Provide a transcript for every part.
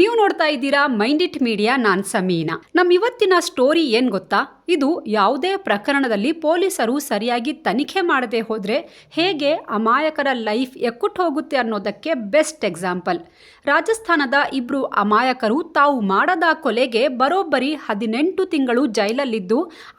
ನೀವು ನೋಡ್ತಾ ಇದ್ದೀರಾ ಮೈಂಡ್ ಇಟ್ ಮೀಡಿಯಾ, ನಾನ್ ಸಮೀನಾ. ನಮ್ಮ ಇವತ್ತಿನ ಸ್ಟೋರಿ ಏನ್ ಗೊತ್ತಾ? ಇದು ಯಾವುದೇ ಪ್ರಕರಣದಲ್ಲಿ ಪೊಲೀಸರು ಸರಿಯಾಗಿ ತನಿಖೆ ಮಾಡದೆ ಹೋದ್ರೆ ಹೇಗೆ ಅಮಾಯಕರ ಲೈಫ್ ಎಕ್ಕುಟ್ಟು ಹೋಗುತ್ತೆ ಅನ್ನೋದಕ್ಕೆ ಬೆಸ್ಟ್ ಎಕ್ಸಾಂಪಲ್. ರಾಜಸ್ಥಾನದ ಇಬ್ರು ಅಮಾಯಕರು ತಾವು ಮಾಡದ ಕೊಲೆಗೆ ಬರೋಬ್ಬರಿ ಹದಿನೆಂಟು ತಿಂಗಳು ಜೈಲಲ್ಲಿದ್ದು,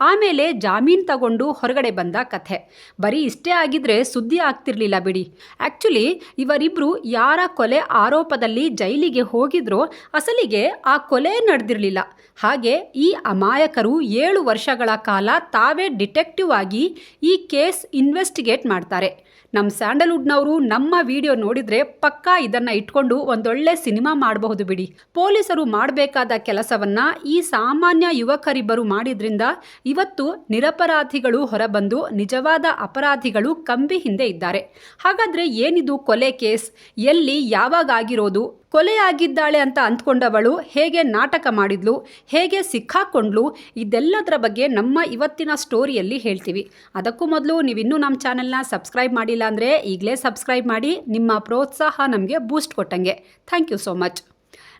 ಆಮೇಲೆ ಜಾಮೀನು ತಗೊಂಡು ಹೊರಗಡೆ ಬಂದ ಕಥೆ. ಬರೀ ಇಷ್ಟೇ ಆಗಿದ್ರೆ ಸುದ್ದಿ ಆಗ್ತಿರ್ಲಿಲ್ಲ ಬಿಡಿ. ಆಕ್ಚುಲಿ ಇವರಿಬ್ರು ಯಾರ ಕೊಲೆ ಆರೋಪದಲ್ಲಿ ಜೈಲಿಗೆ ಹೋಗಿದ್ರೋ ಅಸಲಿಗೆ ಆ ಕೊಲೆ ನಡೆದಿರಲಿಲ್ಲ. ಹಾಗೆ ಈ ಅಮಾಯಕರು ಏಳು ವರ್ಷಗಳ ಕಾಲ ತಾವೇ ಡಿಟೆಕ್ಟಿವ್ ಆಗಿ ಈ ಕೇಸ್ ಇನ್ವೆಸ್ಟಿಗೇಟ್ ಮಾಡ್ತಾರೆ. ನಮ್ಮ ಸ್ಯಾಂಡಲ್ವುಡ್ನವರು ನಮ್ಮ ವಿಡಿಯೋ ನೋಡಿದರೆ ಪಕ್ಕಾ ಇದನ್ನು ಇಟ್ಕೊಂಡು ಒಂದೊಳ್ಳೆ ಸಿನಿಮಾ ಮಾಡಬಹುದು ಬಿಡಿ. ಪೊಲೀಸರು ಮಾಡಬೇಕಾದ ಕೆಲಸವನ್ನು ಈ ಸಾಮಾನ್ಯ ಯುವಕರಿಬ್ಬರು ಮಾಡಿದ್ರಿಂದ ಇವತ್ತು ನಿರಪರಾಧಿಗಳು ಹೊರಬಂದು ನಿಜವಾದ ಅಪರಾಧಿಗಳು ಕಂಬಿ ಹಿಂದೆ ಇದ್ದಾರೆ. ಹಾಗಾದರೆ ಏನಿದು ಕೊಲೆ ಕೇಸ್? ಎಲ್ಲಿ ಯಾವಾಗ ಆಗಿರೋದು? ಕೊಲೆ ಆಗಿದ್ದಾಳೆ ಅಂತ ಅಂದ್ಕೊಂಡವಳು, ಹೇಗೆ ನಾಟಕ ಮಾಡಿದ್ಲು, ಹೇಗೆ ಸಿಕ್ಕಾಕೊಂಡ್ಲು, ಇದೆಲ್ಲದರ ಬಗ್ಗೆ ನಮ್ಮ ಇವತ್ತಿನ ಸ್ಟೋರಿಯಲ್ಲಿ ಹೇಳ್ತೀವಿ. ಅದಕ್ಕೂ ಮೊದಲು ನೀವಿನ್ನೂ ನಮ್ಮ ಚಾನೆಲ್ನ ಸಬ್ಸ್ಕ್ರೈಬ್ ಮಾಡಿಲ್ಲ ಅಂದರೆ ಈಗಲೇ ಸಬ್ಸ್ಕ್ರೈಬ್ ಮಾಡಿ, ನಿಮ್ಮ ಪ್ರೋತ್ಸಾಹ ನಮಗೆ ಬೂಸ್ಟ್ ಕೊಟ್ಟಂಗೆ. Thank you so much.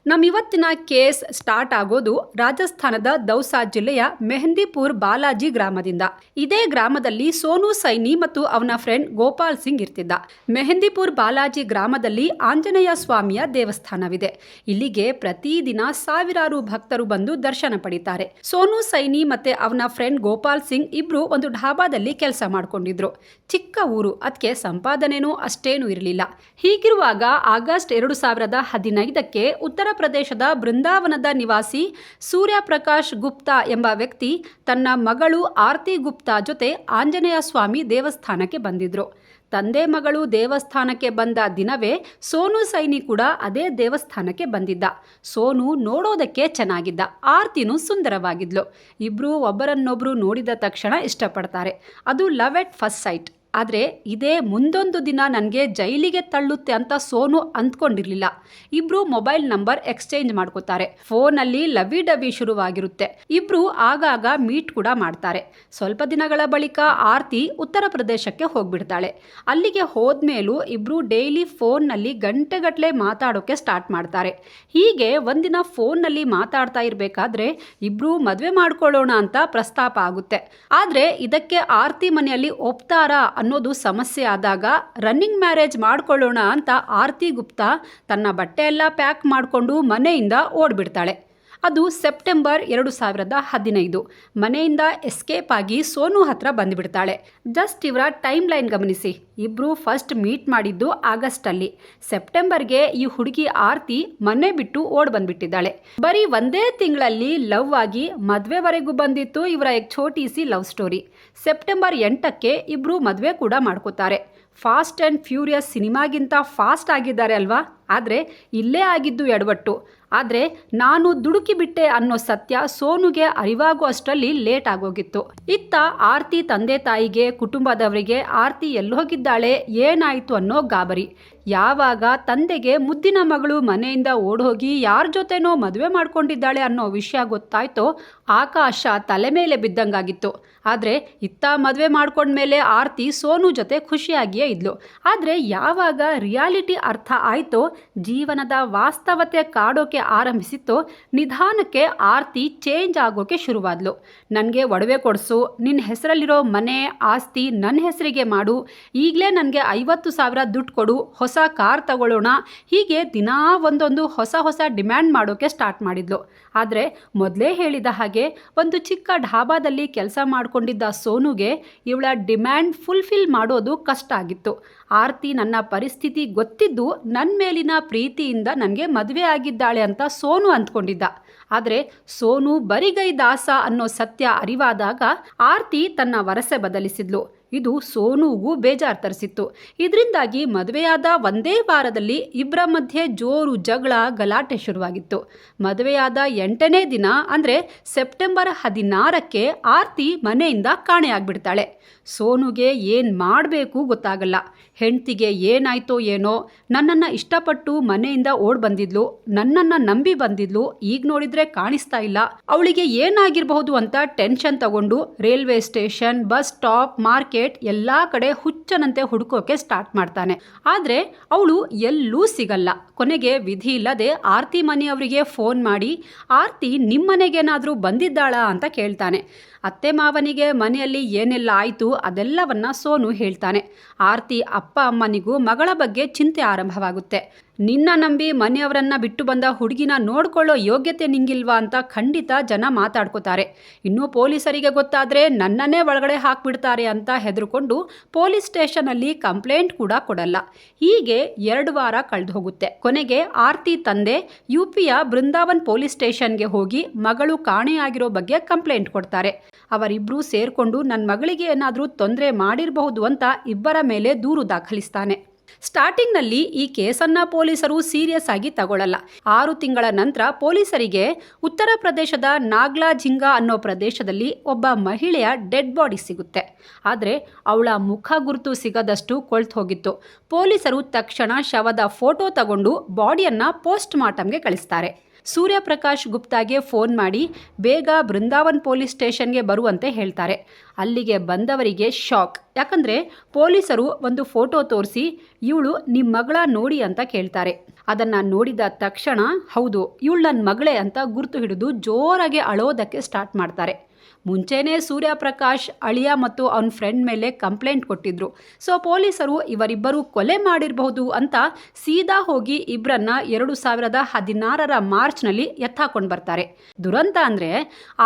ನಮ್ಮ ಇವತ್ತಿನ ಕೇಸ್ ಸ್ಟಾರ್ಟ್ ಆಗೋದು ರಾಜಸ್ಥಾನದ ದೌಸಾ ಜಿಲ್ಲೆಯ ಮೆಹಂದಿಪುರ್ ಬಾಲಾಜಿ ಗ್ರಾಮದಿಂದ. ಇದೇ ಗ್ರಾಮದಲ್ಲಿ ಸೋನು ಸೈನಿ ಮತ್ತು ಅವನ ಫ್ರೆಂಡ್ ಗೋಪಾಲ್ ಸಿಂಗ್ ಇರ್ತಿದ್ದ. ಮೆಹಂದಿಪುರ್ ಬಾಲಾಜಿ ಗ್ರಾಮದಲ್ಲಿ ಆಂಜನೇಯ ಸ್ವಾಮಿಯ ದೇವಸ್ಥಾನವಿದೆ. ಇಲ್ಲಿಗೆ ಪ್ರತಿದಿನ ಸಾವಿರಾರು ಭಕ್ತರು ಬಂದು ದರ್ಶನ ಪಡಿತಾರೆ. ಸೋನು ಸೈನಿ ಮತ್ತೆ ಅವನ ಫ್ರೆಂಡ್ ಗೋಪಾಲ್ ಸಿಂಗ್ ಇಬ್ರು ಒಂದು ಢಾಬಾದಲ್ಲಿ ಕೆಲಸ ಮಾಡ್ಕೊಂಡಿದ್ರು. ಚಿಕ್ಕ ಊರು ಅದಕ್ಕೆ ಸಂಪಾದನೆನೂ ಅಷ್ಟೇನೂ ಇರಲಿಲ್ಲ. ಹೀಗಿರುವಾಗ ಆಗಸ್ಟ್ ಎರಡು ಸಾವಿರದ ಹದಿನೈದಕ್ಕೆ ಉತ್ತರ ಪ್ರದೇಶದ ಬೃಂದಾವನದ ನಿವಾಸಿ ಸೂರ್ಯಪ್ರಕಾಶ್ ಗುಪ್ತಾ ಎಂಬ ವ್ಯಕ್ತಿ ತನ್ನ ಮಗಳು ಆರ್ತಿ ಗುಪ್ತಾ ಜೊತೆ ಆಂಜನೇಯ ಸ್ವಾಮಿ ದೇವಸ್ಥಾನಕ್ಕೆ ಬಂದಿದ್ರು. ತಂದೆ ಮಗಳು ದೇವಸ್ಥಾನಕ್ಕೆ ಬಂದ ದಿನವೇ ಸೋನು ಸೈನಿ ಕೂಡ ಅದೇ ದೇವಸ್ಥಾನಕ್ಕೆ ಬಂದಿದ್ದ. ಸೋನು ನೋಡೋದಕ್ಕೆ ಚೆನ್ನಾಗಿದ್ದ. ಆರ್ತಿನೂ ಸುಂದರವಾಗಿದ್ಲು. ಇಬ್ಬರೂ ಒಬ್ಬರನ್ನೊಬ್ಬರು ನೋಡಿದ ತಕ್ಷಣ ಇಷ್ಟಪಡ್ತಾರೆ. ಅದು ಲವ್ ಎಟ್ ಫಸ್ಟ್ ಸೈಟ್. ಆದರೆ ಇದೇ ಮುಂದೊಂದು ದಿನ ನನಗೆ ಜೈಲಿಗೆ ತಳ್ಳುತ್ತೆ ಅಂತ ಸೋನು ಅಂದ್ಕೊಂಡಿರಲಿಲ್ಲ. ಇಬ್ರು ಮೊಬೈಲ್ ನಂಬರ್ ಎಕ್ಸ್ಚೇಂಜ್ ಮಾಡ್ಕೋತಾರೆ. ಫೋನಲ್ಲಿ ಲವಿ ಡವಿ ಶುರುವಾಗಿರುತ್ತೆ. ಇಬ್ರು ಆಗಾಗ ಮೀಟ್ ಕೂಡ ಮಾಡ್ತಾರೆ. ಸ್ವಲ್ಪ ದಿನಗಳ ಬಳಿಕ ಆರ್ತಿ ಉತ್ತರ ಪ್ರದೇಶಕ್ಕೆ ಹೋಗ್ಬಿಡ್ತಾಳೆ. ಅಲ್ಲಿಗೆ ಹೋದ್ಮೇಲೂ ಇಬ್ರು ಡೈಲಿ ಫೋನ್ನಲ್ಲಿ ಗಂಟೆಗಟ್ಟಲೆ ಮಾತಾಡೋಕೆ ಸ್ಟಾರ್ಟ್ ಮಾಡ್ತಾರೆ. ಹೀಗೆ ಒಂದಿನ ಫೋನ್ನಲ್ಲಿ ಮಾತಾಡ್ತಾ ಇರಬೇಕಾದ್ರೆ ಇಬ್ರು ಮದುವೆ ಮಾಡ್ಕೊಳ್ಳೋಣ ಅಂತ ಪ್ರಸ್ತಾಪ ಆಗುತ್ತೆ. ಆದರೆ ಇದಕ್ಕೆ ಆರ್ತಿ ಮನೆಯಲ್ಲಿ ಒಪ್ತಾರಾ ಅನ್ನೋದು ಸಮಸ್ಯೆ ಆದಾಗ, ರನ್ನಿಂಗ್ ಮ್ಯಾರೇಜ್ ಮಾಡಿಕೊಳ್ಳೋಣ ಅಂತ ಆರತಿ ಗುಪ್ತಾ ತನ್ನ ಬಟ್ಟೆ ಎಲ್ಲ ಪ್ಯಾಕ್ ಮಾಡಿಕೊಂಡು ಮನೆಯಿಂದ ಓಡ್ಬಿಡ್ತಾಳೆ. ಅದು ಸೆಪ್ಟೆಂಬರ್ ಎರಡು ಸಾವಿರದ ಹದಿನೈದು. ಮನೆಯಿಂದ ಎಸ್ಕೇಪ್ ಆಗಿ ಸೋನು ಹತ್ರ ಬಂದುಬಿಡ್ತಾಳೆ. ಜಸ್ಟ್ ಇವರ ಟೈಮ್ ಲೈನ್ ಗಮನಿಸಿ. ಇಬ್ಬರು ಫಸ್ಟ್ ಮೀಟ್ ಮಾಡಿದ್ದು ಆಗಸ್ಟಲ್ಲಿ. ಸೆಪ್ಟೆಂಬರ್ಗೆ ಈ ಹುಡುಗಿ ಆರತಿ ಮನೆ ಬಿಟ್ಟು ಓಡ್ ಬಂದ್ಬಿಟ್ಟಿದ್ದಾಳೆ. ಬರೀ ಒಂದೇ ತಿಂಗಳಲ್ಲಿ ಲವ್ ಆಗಿ ಮದುವೆವರೆಗೂ ಬಂದಿತ್ತು ಇವರ ಛೋಟಿಸಿ ಲವ್ ಸ್ಟೋರಿ. ಸೆಪ್ಟೆಂಬರ್ ಎಂಟಕ್ಕೆ ಇಬ್ಬರು ಮದುವೆ ಕೂಡ ಮಾಡ್ಕೋತಾರೆ. ಫಾಸ್ಟ್ ಆ್ಯಂಡ್ ಫ್ಯೂರಿಯಸ್ ಸಿನಿಮಾಗಿಂತ ಫಾಸ್ಟ್ ಆಗಿದ್ದಾರೆ ಅಲ್ವಾ? ಆದರೆ ಇಲ್ಲೇ ಆಗಿದ್ದು ಎಡವಟ್ಟು. ಆದರೆ ನಾನು ದುಡುಕಿ ಬಿಟ್ಟೆ ಅನ್ನೋ ಸತ್ಯ ಸೋನುಗೆ ಅರಿವಾಗುವಷ್ಟರಲ್ಲಿ ಲೇಟ್ ಆಗೋಗಿತ್ತು. ಇತ್ತ ಆರ್ತಿ ತಂದೆ ತಾಯಿಗೆ, ಕುಟುಂಬದವರಿಗೆ ಆರ್ತಿ ಎಲ್ಲೋಗಿದ್ದಾಳೆ ಏನಾಯಿತು ಅನ್ನೋ ಗಾಬರಿ. ಯಾವಾಗ ತಂದೆಗೆ ಮುದ್ದಿನ ಮಗಳು ಮನೆಯಿಂದ ಓಡೋಗಿ ಯಾರ ಜೊತೆನೋ ಮದುವೆ ಮಾಡ್ಕೊಂಡಿದ್ದಾಳೆ ಅನ್ನೋ ವಿಷಯ ಗೊತ್ತಾಯ್ತೋ ಆಕಾಶ ತಲೆ ಮೇಲೆ ಬಿದ್ದಂಗಾಗಿತ್ತು. ಆದರೆ ಇತ್ತ ಮದುವೆ ಮಾಡ್ಕೊಂಡ್ಮೇಲೆ ಆರತಿ ಸೋನು ಜೊತೆ ಖುಷಿಯಾಗಿಯೇ ಇದ್ಲು. ಆದರೆ ಯಾವಾಗ ರಿಯಾಲಿಟಿ ಅರ್ಥ ಆಯಿತೋ, ಜೀವನದ ವಾಸ್ತವತೆ ಕಾಡೋಕೆ ಆರಂಭಿಸಿತ್ತೋ, ನಿಧಾನಕ್ಕೆ ಆರತಿ ಚೇಂಜ್ ಆಗೋಕೆ ಶುರುವಾದ್ಲು. ನನಗೆ ಒಡವೆ ಕೊಡಿಸು ನಿನ್ನ ಹೆಸರಲ್ಲಿರೋ ಮನೆ ಆಸ್ತಿ ನನ್ನ ಹೆಸರಿಗೆ ಮಾಡು, ಈಗಲೇ ನನಗೆ ಐವತ್ತು ಸಾವಿರ ದುಡ್ಡು ಕೊಡು, ಹೊಸ ಕಾರ್ ತಗೊಳ್ಳೋಣ, ಹೀಗೆ ದಿನಾ ಒಂದೊಂದು ಹೊಸ ಹೊಸ ಡಿಮ್ಯಾಂಡ್ ಮಾಡೋಕೆ ಸ್ಟಾರ್ಟ್ ಮಾಡಿದ್ಲು. ಆದರೆ ಮೊದಲೇ ಹೇಳಿದ ಹಾಗೆ ಒಂದು ಚಿಕ್ಕ ಢಾಬಾದಲ್ಲಿ ಕೆಲಸ ಮಾಡಿಕೊಂಡಿದ್ದ ಸೋನುಗೆ ಇವಳ ಡಿಮ್ಯಾಂಡ್ ಫುಲ್ಫಿಲ್ ಮಾಡೋದು ಕಷ್ಟ ಆಗಿತ್ತು. ಆರ್ತಿ ನನ್ನ ಪರಿಸ್ಥಿತಿ ಗೊತ್ತಿದ್ದು ನನ್ನ ಮೇಲಿನ ಪ್ರೀತಿಯಿಂದ ನನಗೆ ಮದುವೆ ಆಗಿದ್ದಾಳೆ ಅಂತ ಸೋನು ಅಂದ್ಕೊಂಡಿದ್ದ. ಆದರೆ ಸೋನು ಬರಿಗೈ ದಾಸ ಅನ್ನೋ ಸತ್ಯ ಅರಿವಾದಾಗ ಆರ್ತಿ ತನ್ನ ವರಸೆ ಬದಲಿಸಿದ್ಲು. ಇದು ಸೋನುಗೂ ಬೇಜಾರು ತರಿಸಿತ್ತು. ಇದರಿಂದಾಗಿ ಮದುವೆಯಾದ ಒಂದೇ ವಾರದಲ್ಲಿ ಇಬ್ಬರ ಮಧ್ಯೆ ಜೋರು ಜಗಳ, ಗಲಾಟೆ ಶುರುವಾಗಿತ್ತು. ಮದುವೆಯಾದ ಎಂಟನೇ ದಿನ, ಅಂದರೆ ಸೆಪ್ಟೆಂಬರ್ ಹದಿನಾರಕ್ಕೆ ಆರ್ತಿ ಮನೆಯಿಂದ ಕಾಣೆಯಾಗ್ಬಿಡ್ತಾಳೆ ಸೋನುಗೆ ಏನು ಮಾಡಬೇಕು ಗೊತ್ತಾಗಲ್ಲ. ಹೆಂಡ್ತಿಗೆ ಏನಾಯ್ತೋ ಏನೋ, ನನ್ನನ್ನು ಇಷ್ಟಪಟ್ಟು ಮನೆಯಿಂದ ಓಡ್ ಬಂದಿದ್ಲು, ನನ್ನನ್ನು ನಂಬಿ ಬಂದಿದ್ಲು, ಈಗ ನೋಡಿದರೆ ಕಾಣಿಸ್ತಾ ಇಲ್ಲ. ಅವಳಿಗೆ ಏನಾಗಿರಬಹುದು ಅಂತ ಟೆನ್ಷನ್ ತಗೊಂಡು, railway station, bus stop, market ಎಲ್ಲ ಕಡೆ ಹುಚ್ಚನಂತೆ ಹುಡುಕೋಕೆ ಸ್ಟಾರ್ಟ್ ಮಾಡ್ತಾನೆ. ಆದರೆ ಅವಳು ಎಲ್ಲೂ ಸಿಗಲ್ಲ. ಕೊನೆಗೆ ವಿಧಿ ಇಲ್ಲದೆ ಆರ್ತಿ ಮನೆಯವರಿಗೆ ಫೋನ್ ಮಾಡಿ, ಆರ್ತಿ ನಿಮ್ಮನೆಗೇನಾದರೂ ಬಂದಿದ್ದಾಳಾ? ಅಂತ ಕೇಳ್ತಾನೆ. ಅತ್ತೆ ಮಾವನಿಗೆ ಮನೆಯಲ್ಲಿ ಏನೆಲ್ಲ ಆಯಿತು ಅದೆಲ್ಲವನ್ನ ಸೋನು ಹೇಳ್ತಾನೆ. ಆರ್ತಿ ಅಪ್ಪ ಅಮ್ಮನಿಗೂ ಮಗಳ ಬಗ್ಗೆ ಚಿಂತೆ ಆರಂಭವಾಗುತ್ತೆ. ನಿನ್ನ ನಂಬಿ ಮನೆಯವರನ್ನ ಬಿಟ್ಟು ಬಂದ ಹುಡುಗಿನ ನೋಡ್ಕೊಳ್ಳೋ ಯೋಗ್ಯತೆ ನಿಂಗಿಲ್ವಾ ಅಂತ ಖಂಡಿತ ಜನ ಮಾತಾಡ್ಕೋತಾರೆ. ಇನ್ನು ಪೊಲೀಸರಿಗೆ ಗೊತ್ತಾದರೆ ನನ್ನನ್ನೇ ಒಳಗಡೆ ಹಾಕ್ಬಿಡ್ತಾರೆ ಅಂತ ಹೆದರ್ಕೊಂಡು ಪೊಲೀಸ್ ಸ್ಟೇಷನಲ್ಲಿ ಕಂಪ್ಲೇಂಟ್ ಕೂಡ ಕೊಡಲ್ಲ. ಹೀಗೆ ಎರಡು ವಾರ ಕಳೆದು ಹೋಗುತ್ತೆ ಕೊನೆಗೆ ಆರ್ತಿ ತಂದೆ ಯು ಪಿಯ ಬೃಂದಾವನ್ ಪೊಲೀಸ್ ಸ್ಟೇಷನ್ಗೆ ಹೋಗಿ ಮಗಳು ಕಾಣೆಯಾಗಿರೋ ಬಗ್ಗೆ ಕಂಪ್ಲೇಂಟ್ ಕೊಡ್ತಾರೆ. ಅವರಿಬ್ಬರೂ ಸೇರಿಕೊಂಡು ನನ್ನ ಮಗಳಿಗೆ ಏನಾದರೂ ತೊಂದರೆ ಮಾಡಿರಬಹುದು ಅಂತ ಇಬ್ಬರ ಮೇಲೆ ದೂರು ದಾಖಲಿಸ್ತಾನೆ. ಸ್ಟಾರ್ಟಿಂಗ್ನಲ್ಲಿ ಈ ಕೇಸನ್ನ ಪೊಲೀಸರು ಸೀರಿಯಸ್ ಆಗಿ ತಗೊಳ್ಳಲ್ಲ ಆರು ತಿಂಗಳ ನಂತರ ಪೊಲೀಸರಿಗೆ ಉತ್ತರ ಪ್ರದೇಶದ ನಾಗ್ಲಾ ಜಿಂಗಾ ಅನ್ನೋ ಪ್ರದೇಶದಲ್ಲಿ ಒಬ್ಬ ಮಹಿಳೆಯ ಡೆಡ್ ಬಾಡಿ ಸಿಗುತ್ತೆ. ಆದರೆ ಅವಳ ಮುಖ ಗುರುತು ಸಿಗದಷ್ಟು ಕೊಳ್ತು ಹೋಗಿತ್ತು. ಪೊಲೀಸರು ತಕ್ಷಣ ಶವದ ಫೋಟೋ ತಗೊಂಡು ಬಾಡಿಯನ್ನು ಪೋಸ್ಟ್ ಮಾರ್ಟಮ್ಗೆ ಕಳಿಸ್ತಾರೆ. ಸೂರ್ಯಪ್ರಕಾಶ್ ಗುಪ್ತಾಗೆ ಫೋನ್ ಮಾಡಿ, ಬೇಗ ಬೃಂದಾವನ್ ಪೊಲೀಸ್ ಸ್ಟೇಷನ್ಗೆ ಬರುವಂತೆ ಹೇಳ್ತಾರೆ. ಅಲ್ಲಿಗೆ ಬಂದವರಿಗೆ ಶಾಕ್. ಯಾಕಂದರೆ ಪೊಲೀಸರು ಒಂದು ಫೋಟೋ ತೋರಿಸಿ, ಇವಳು ನಿಮ್ಮ ಮಗಳ ನೋಡಿ ಅಂತ ಕೇಳ್ತಾರೆ. ಅದನ್ನು ನೋಡಿದ ತಕ್ಷಣ, ಹೌದು, ಇವಳು ನನ್ನ ಮಗಳೇ ಅಂತ ಗುರುತು ಹಿಡಿದು ಜೋರಾಗಿ ಅಳೋದಕ್ಕೆ ಸ್ಟಾರ್ಟ್ ಮಾಡ್ತಾರೆ. ಮುಂಚೆನೇ ಸೂರ್ಯಪ್ರಕಾಶ್, ಅಳಿಯ ಮತ್ತು ಅವನ ಫ್ರೆಂಡ್ ಮೇಲೆ ಕಂಪ್ಲೇಂಟ್ ಕೊಟ್ಟಿದ್ರು. ಸೊ ಪೊಲೀಸರು ಇವರಿಬ್ಬರು ಕೊಲೆ ಮಾಡಿರಬಹುದು ಅಂತ ಸೀದಾ ಹೋಗಿ ಇಬ್ಬರನ್ನ ಎರಡು ಸಾವಿರದ ಹದಿನಾರರ ಮಾರ್ಚ್ನಲ್ಲಿ ಎತ್ತಾಕೊಂಡು ಬರ್ತಾರೆ. ದುರಂತ ಅಂದರೆ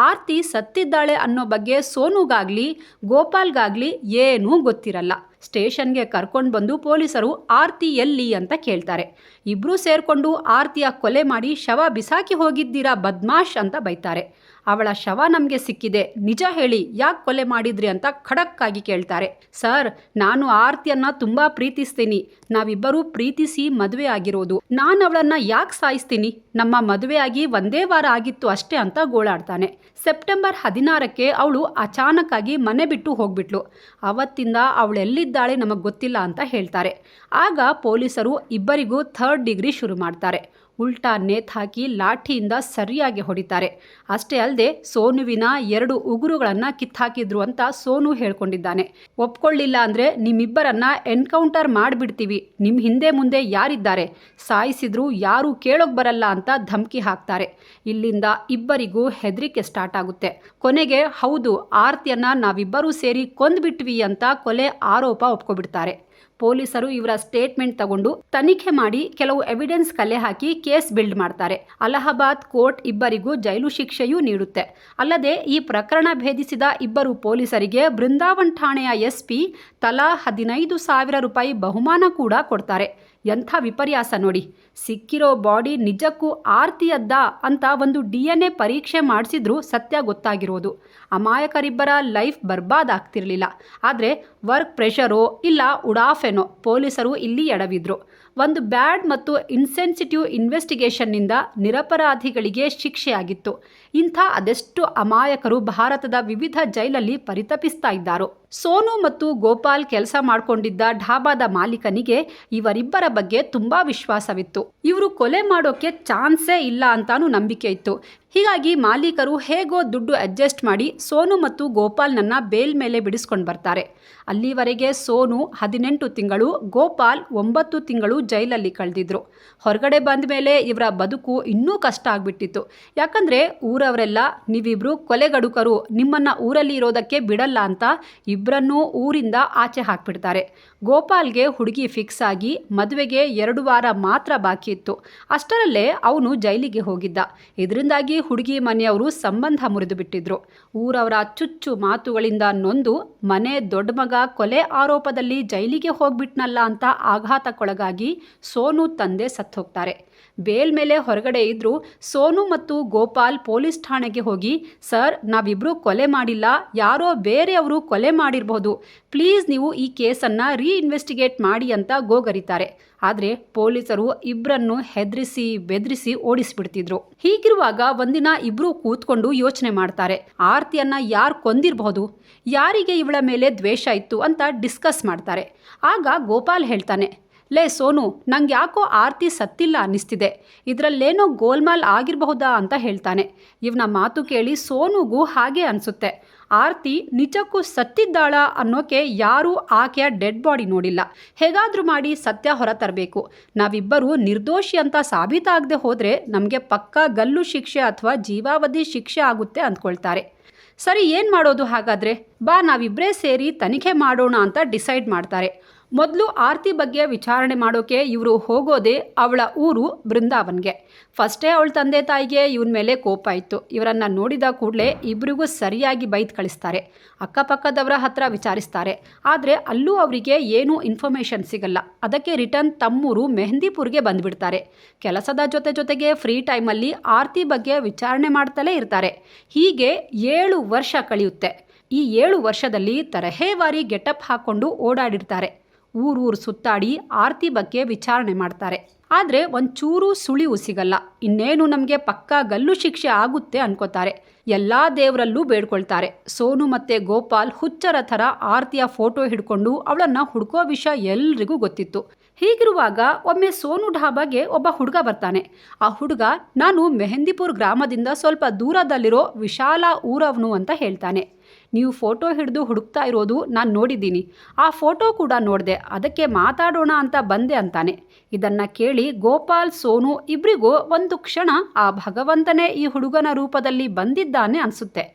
ಆರ್ತಿ ಸತ್ತಿದ್ದಾಳೆ ಅನ್ನೋ ಬಗ್ಗೆ ಸೋನುಗಾಗ್ಲಿ, ಗೋಪಾಲ್ಗಾಗ್ಲಿ ಏನೂ ಗೊತ್ತಿರಲ್ಲ. ಸ್ಟೇಷನ್ಗೆ ಕರ್ಕೊಂಡು ಬಂದು ಪೊಲೀಸರು ಆರ್ತಿ ಎಲ್ಲಿ ಅಂತ ಕೇಳ್ತಾರೆ. ಇಬ್ಬರೂ ಸೇರಿಕೊಂಡು ಆರ್ತಿಯ ಕೊಲೆ ಮಾಡಿ ಶವ ಬಿಸಾಕಿ ಹೋಗಿದ್ದೀರಾ ಬದ್ಮಾಶ್ ಅಂತ ಬೈತಾರೆ. ಅವಳ ಶವ ನಮಗೆ ಸಿಕ್ಕಿದೆ. ನಿಜ ಹೇಳಿ, ಯಾಕೆ ಕೊಲೆ ಮಾಡಿದ್ರಿ ಅಂತ ಖಡಕ್ಕಾಗಿ ಕೇಳ್ತಾರೆ. ಸರ್, ನಾನು ಆರ್ತಿಯನ್ನ ತುಂಬಾ ಪ್ರೀತಿಸ್ತೀನಿ. ನಾವಿಬ್ಬರೂ ಪ್ರೀತಿಸಿ ಮದುವೆ ಆಗಿರೋದು. ನಾನು ಅವಳನ್ನ ಯಾಕೆ ಸಾಯಿಸ್ತೀನಿ? ನಮ್ಮ ಮದುವೆಯಾಗಿ ಒಂದೇ ವಾರ ಆಗಿತ್ತು ಅಷ್ಟೇ ಅಂತ ಗೋಳಾಡ್ತಾನೆ. ಸೆಪ್ಟೆಂಬರ್ ಹದಿನಾರಕ್ಕೆ ಅವಳು ಅಚಾನಕ್ಕಾಗಿ ಮನೆ ಬಿಟ್ಟು ಹೋಗ್ಬಿಟ್ಲು. ಅವತ್ತಿಂದ ಅವಳೆಲ್ಲಿದ್ದಾಳೆ ನಮಗೆ ಗೊತ್ತಿಲ್ಲ ಅಂತ ಹೇಳ್ತಾರೆ. ಆಗ ಪೊಲೀಸರು ಇಬ್ಬರಿಗೂ ಥರ್ಡ್ ಡಿಗ್ರಿ ಶುರು ಮಾಡ್ತಾರೆ. ಉಲ್ಟಾ ನೇತಾಕಿ ಲಾಠಿಯಿಂದ ಸರಿಯಾಗಿ ಹೊಡಿತಾರೆ. ಅಷ್ಟೇ ಅಲ್ಲದೆ ಸೋನುವಿನ ಎರಡು ಉಗುರುಗಳನ್ನು ಕಿತ್ತಾಕಿದ್ರು ಅಂತ ಸೋನು ಹೇಳ್ಕೊಂಡಿದ್ದಾನೆ. ಒಪ್ಕೊಳ್ಳಿಲ್ಲ ಅಂದರೆ ನಿಮ್ಮಿಬ್ಬರನ್ನ ಎನ್ಕೌಂಟರ್ ಮಾಡಿಬಿಡ್ತೀವಿ. ನಿಮ್ಮ ಹಿಂದೆ ಮುಂದೆ ಯಾರಿದ್ದಾರೆ? ಸಾಯಿಸಿದ್ರು ಯಾರೂ ಕೇಳೋಕೆ ಬರಲ್ಲ ಅಂತ ಧಮಕಿ ಹಾಕ್ತಾರೆ. ಇಲ್ಲಿಂದ ಇಬ್ಬರಿಗೂ ಹೆದರಿಕೆ ಸ್ಟಾರ್ಟ್ ಆಗುತ್ತೆ. ಕೊನೆಗೆ ಹೌದು, ಆರ್ತಿಯನ್ನ ನಾವಿಬ್ಬರೂ ಸೇರಿ ಕೊಂದ್ಬಿಟ್ವಿ ಅಂತ ಕೊಲೆ ಆರೋಪ ಒಪ್ಕೊಬಿಡ್ತಾರೆ. ಪೊಲೀಸರು ಇವರ ಸ್ಟೇಟ್ಮೆಂಟ್ ತಗೊಂಡು ತನಿಖೆ ಮಾಡಿ ಕೆಲವು ಎವಿಡೆನ್ಸ್ ಕಲೆ ಹಾಕಿ ಕೇಸ್ ಬಿಲ್ಡ್ ಮಾಡ್ತಾರೆ. ಅಲಹಾಬಾದ್ ಕೋರ್ಟ್ ಇಬ್ಬರಿಗೂ ಜೈಲು ಶಿಕ್ಷೆಯೂ ನೀಡುತ್ತೆ. ಅಲ್ಲದೆ ಈ ಪ್ರಕರಣ ಭೇದಿಸಿದ ಇಬ್ಬರು ಪೊಲೀಸರಿಗೆ ಬೃಂದಾವನ್ ಠಾಣೆಯ ಎಸ್ ಪಿ ತಲಾ ಹದಿನೈದು ಸಾವಿರ ರೂಪಾಯಿ ಬಹುಮಾನ ಕೂಡ ಕೊಡ್ತಾರೆ. ಎಂಥ ವಿಪರ್ಯಾಸ ನೋಡಿ. ಸಿಕ್ಕಿರೋ ಬಾಡಿ ನಿಜಕ್ಕೂ ಆರ್ತಿಯದ್ದ ಅಂತ ಒಂದು ಡಿ ಎನ್ ಎ ಪರೀಕ್ಷೆ ಮಾಡಿಸಿದ್ರೂ ಸತ್ಯ ಗೊತ್ತಾಗಿರೋದು. ಅಮಾಯಕರಿಬ್ಬರ ಲೈಫ್ ಬರ್ಬಾದ್ ಆಗ್ತಿರಲಿಲ್ಲ ಆದರೆ ವರ್ಕ್ ಪ್ರೆಷರೋ ಇಲ್ಲ ಉಡಾಫೆನೋ ಪೊಲೀಸರು ಇಲ್ಲಿ ಎಡವಿದ್ರು. ಒಂದು ಬ್ಯಾಡ್ ಮತ್ತು ಇನ್ಸೆನ್ಸಿಟಿವ್ ಇನ್ವೆಸ್ಟಿಗೇಷನ್ನಿಂದ ನಿರಪರಾಧಿಗಳಿಗೆ ಶಿಕ್ಷೆಯಾಗಿತ್ತು. ಇಂಥ ಅದೆಷ್ಟು ಅಮಾಯಕರು ಭಾರತದ ವಿವಿಧ ಜೈಲಲ್ಲಿ ಪರಿತಪಿಸ್ತಾ ಇದ್ದಾರೋ. ಸೋನು ಮತ್ತು ಗೋಪಾಲ್ ಕೆಲಸ ಮಾಡಿಕೊಂಡಿದ್ದ ಢಾಬಾದ ಮಾಲೀಕನಿಗೆ ಇವರಿಬ್ಬರ ಬಗ್ಗೆ ತುಂಬಾ ವಿಶ್ವಾಸವಿತ್ತು. ಇವರು ಕೊಲೆ ಮಾಡೋಕ್ಕೆ ಚಾನ್ಸೇ ಇಲ್ಲ ಅಂತಾನು ನಂಬಿಕೆ ಇತ್ತು. ಹೀಗಾಗಿ ಮಾಲೀಕರು ಹೇಗೋ ದುಡ್ಡು ಅಡ್ಜಸ್ಟ್ ಮಾಡಿ ಸೋನು ಮತ್ತು ಗೋಪಾಲ್ನನ್ನ ಬೇಲ್ ಮೇಲೆ ಬಿಡಿಸ್ಕೊಂಡು ಬರ್ತಾರೆ. ಅಲ್ಲಿವರೆಗೆ ಸೋನು ಹದಿನೆಂಟು ತಿಂಗಳು, ಗೋಪಾಲ್ ಒಂಬತ್ತು ತಿಂಗಳು ಜೈಲಲ್ಲಿ ಕಳೆದಿದ್ರು. ಹೊರಗಡೆ ಬಂದ ಮೇಲೆ ಇವರ ಬದುಕು ಇನ್ನೂ ಕಷ್ಟ ಆಗಿಬಿಟ್ಟಿತ್ತು. ಯಾಕಂದರೆ ಊರವರೆಲ್ಲ, ನೀವಿಬ್ರು ಕೊಲೆಗಡುಕರು, ನಿಮ್ಮನ್ನು ಊರಲ್ಲಿ ಇರೋದಕ್ಕೆ ಬಿಡಲ್ಲ ಅಂತ ಇಬ್ಬರನ್ನೂ ಊರಿಂದ ಆಚೆ ಹಾಕ್ಬಿಡ್ತಾರೆ. ಗೋಪಾಲ್ಗೆ ಹುಡುಗಿ ಫಿಕ್ಸ್ ಆಗಿ ಮದುವೆಗೆ ಎರಡು ವಾರ ಮಾತ್ರ ಬಾಕಿ ಇತ್ತು. ಅಷ್ಟರಲ್ಲೇ ಅವನು ಜೈಲಿಗೆ ಹೋಗಿದ್ದ. ಇದರಿಂದಾಗಿ ಹುಡುಗಿ ಮನೆಯವರು ಸಂಬಂಧ ಮುರಿದು ಬಿಟ್ಟಿದ್ರು ಊರವರ ಚುಚ್ಚು ಮಾತುಗಳಿಂದ ನೊಂದು, ಮನೆ ದೊಡ್ಡ ಮಗ ಕೊಲೆ ಆರೋಪದಲ್ಲಿ ಜೈಲಿಗೆ ಹೋಗ್ಬಿಟ್ನಲ್ಲ ಅಂತ ಆಘಾತಕ್ಕೊಳಗಾಗಿ ಸೋನು ತಂದೆ ಸತ್ತೋಗ್ತಾರೆ. ಬೇಲ್ ಮೇಲೆ ಹೊರಗಡೆ ಇದ್ದರೂ ಸೋನು ಮತ್ತು ಗೋಪಾಲ್ ಪೊಲೀಸ್ ಠಾಣೆಗೆ ಹೋಗಿ, ಸರ್ ನಾವಿಬ್ಬರೂ ಕೊಲೆ ಮಾಡಿಲ್ಲ, ಯಾರೋ ಬೇರೆಯವರು ಕೊಲೆ ಮಾಡಿರಬಹುದು ಪ್ಲೀಸ್ ನೀವು ಈ ಕೇಸನ್ನು ರೀಇನ್ವೆಸ್ಟಿಗೇಟ್ ಮಾಡಿ ಅಂತ ಗೋಗರಿತಾರೆ. ಆದರೆ ಪೊಲೀಸರು ಇಬ್ಬರನ್ನು ಹೆದರಿಸಿ, ಬೆದರಿಸಿ ಓಡಿಸಿಬಿಡ್ತಿದ್ರು. ಹೀಗಿರುವಾಗ ಒಂದಿನ ಇಬ್ಬರು ಕೂತ್ಕೊಂಡು ಯೋಚನೆ ಮಾಡ್ತಾರೆ. ಆರ್ತಿಯನ್ನ ಯಾರು ಕೊಂದಿರಬಹುದು ಯಾರಿಗೆ ಇವಳ ಮೇಲೆ ದ್ವೇಷ ಇತ್ತು ಅಂತ ಡಿಸ್ಕಸ್ ಮಾಡ್ತಾರೆ. ಆಗ ಗೋಪಾಲ್ ಹೇಳ್ತಾನೆ ಲೇ ಸೋನು, ನಂಗೆ ಯಾಕೋ ಆರ್ತಿ ಸತ್ತಿಲ್ಲ ಅನ್ನಿಸ್ತಿದೆ. ಇದರಲ್ಲೇನೋ ಗೋಲ್ಮಾಲ್ ಆಗಿರಬಹುದಾ ಅಂತ ಹೇಳ್ತಾನೆ. ಇವನ ಮಾತು ಕೇಳಿ ಸೋನುಗೂ ಹಾಗೆ ಅನಿಸುತ್ತೆ. ಆರ್ತಿ ನಿಜಕ್ಕೂ ಸತ್ತಿದ್ದಾಳ ಅನ್ನೋಕೆ ಯಾರೂ ಆಕೆಯ ಡೆಡ್ ಬಾಡಿ ನೋಡಿಲ್ಲ. ಹೇಗಾದರೂ ಮಾಡಿ ಸತ್ಯ ಹೊರತರಬೇಕು. ನಾವಿಬ್ಬರು ನಿರ್ದೋಷಿ ಅಂತ ಸಾಬೀತಾಗದೆ ಹೋದರೆ ನಮಗೆ ಪಕ್ಕಾ ಗಲ್ಲು ಶಿಕ್ಷೆ ಅಥವಾ ಜೀವಾವಧಿ ಶಿಕ್ಷೆ ಆಗುತ್ತೆ ಅಂದ್ಕೊಳ್ತಾರೆ. ಸರಿ, ಏನು ಮಾಡೋದು ಹಾಗಾದರೆ? ಬಾ ನಾವಿಬ್ಬರೇ ಸೇರಿ ತನಿಖೆ ಮಾಡೋಣ ಅಂತ ಡಿಸೈಡ್ ಮಾಡ್ತಾರೆ. ಮೊದಲು ಆರತಿ ಬಗ್ಗೆ ವಿಚಾರಣೆ ಮಾಡೋಕೆ ಇವರು ಹೋಗೋದೇ ಅವಳ ಊರು ಬೃಂದಾವನ್ಗೆ. ಫಸ್ಟೇ ಅವಳ ತಂದೆ ತಾಯಿಗೆ ಇವನ ಮೇಲೆ ಕೋಪ ಇತ್ತು. ಇವರನ್ನು ನೋಡಿದ ಕೂಡಲೇ ಇಬ್ಬರಿಗೂ ಸರಿಯಾಗಿ ಬೈದು ಕಳಿಸ್ತಾರೆ. ಅಕ್ಕಪಕ್ಕದವರ ಹತ್ರ ವಿಚಾರಿಸ್ತಾರೆ. ಆದರೆ ಅಲ್ಲೂ ಅವರಿಗೆ ಏನೂ ಇನ್ಫಾರ್ಮೇಷನ್ ಸಿಗಲ್ಲ. ಅದಕ್ಕೆ ರಿಟರ್ನ್ ತಮ್ಮೂರು ಮೆಹಂದಿಪುರ್ಗೆ ಬಂದುಬಿಡ್ತಾರೆ. ಕೆಲಸದ ಜೊತೆ ಜೊತೆಗೆ ಫ್ರೀ ಟೈಮಲ್ಲಿ ಆರತಿ ಬಗ್ಗೆ ವಿಚಾರಣೆ ಮಾಡ್ತಲೇ ಇರ್ತಾರೆ. ಹೀಗೆ ಏಳು ವರ್ಷ ಕಳೆಯುತ್ತೆ. ಈ ಏಳು ವರ್ಷದಲ್ಲಿ ತರಹೇವಾರಿ ಗೆಟಪ್ ಹಾಕ್ಕೊಂಡು ಓಡಾಡಿರ್ತಾರೆ. ಊರೂರು ಸುತ್ತಾಡಿ ಆರತಿ ಬಗ್ಗೆ ವಿಚಾರಣೆ ಮಾಡ್ತಾರೆ. ಆದರೆ ಒಂಚೂರು ಸುಳಿವು ಸಿಗಲ್ಲ ಇನ್ನೇನು ನಮಗೆ ಪಕ್ಕಾ ಗಲ್ಲು ಶಿಕ್ಷೆ ಆಗುತ್ತೆ ಅನ್ಕೋತಾರೆ. ಎಲ್ಲ ದೇವರಲ್ಲೂ ಬೇಡ್ಕೊಳ್ತಾರೆ. ಸೋನು ಮತ್ತು ಗೋಪಾಲ್ ಹುಚ್ಚರ ಥರ ಆರತಿಯ ಫೋಟೋ ಹಿಡ್ಕೊಂಡು ಅವಳನ್ನ ಹುಡ್ಕೋ ವಿಷಯ ಎಲ್ರಿಗೂ ಗೊತ್ತಿತ್ತು. ಹೀಗಿರುವಾಗ ಒಮ್ಮೆ ಸೋನು ಢಾಬಾಗೆ ಒಬ್ಬ ಹುಡುಗ ಬರ್ತಾನೆ. ಆ ಹುಡುಗ, ನಾನು ಮೆಹಂದಿಪುರ್ ಗ್ರಾಮದಿಂದ ಸ್ವಲ್ಪ ದೂರದಲ್ಲಿರೋ ವಿಶಾಲ ಊರವನು ಅಂತ ಹೇಳ್ತಾನೆ. ನೀವು ಫೋಟೋ ಹಿಡಿದು ಹುಡುಕ್ತಾ ಇರೋದು ನಾನು ನೋಡಿದ್ದೀನಿ. ಆ ಫೋಟೋ ಕೂಡ ನೋಡಿದೆ, ಅದಕ್ಕೆ ಮಾತಾಡೋಣ ಅಂತ ಬಂದೆ ಅಂತಾನೆ. ಇದನ್ನು ಕೇಳಿ ಗೋಪಾಲ್, ಸೋನು ಇಬ್ಬರಿಗೂ ಒಂದು ಕ್ಷಣ ಆ ಭಗವಂತನೇ ಈ ಹುಡುಗನ ರೂಪದಲ್ಲಿ ಬಂದಿದ್ದಾನೆ ಅನಿಸುತ್ತೆ.